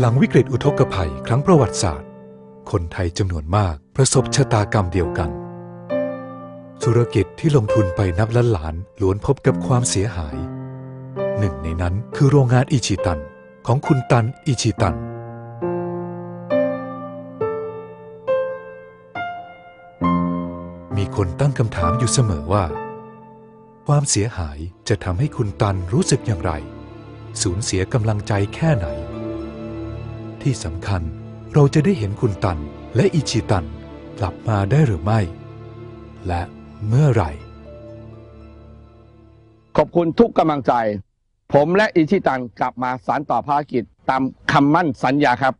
หลังวิกฤตอุทกภัยครั้งประวัติศาสตร์ คนไทยจำนวนมากประสบชะตากรรมเดียวกัน ธุรกิจที่ลงทุนไปนับล้านล้านล้วนพบกับความเสียหาย หนึ่งในนั้นคือโรงงานอิชิตันของคุณตันอิชิตัน มีคนตั้งคำถามอยู่เสมอว่า ความเสียหายจะทำให้คุณตันรู้สึกอย่างไร สูญเสียกำลังใจแค่ไหน ที่สำคัญเราจะได้เห็นคุณตันและอิชิตันกลับมาได้หรือไม่ และเมื่อไหร่ ขอบคุณทุกกำลังใจ ผมและอิชิตันกลับมาสานต่อภารกิจตามคำมั่นสัญญาครับ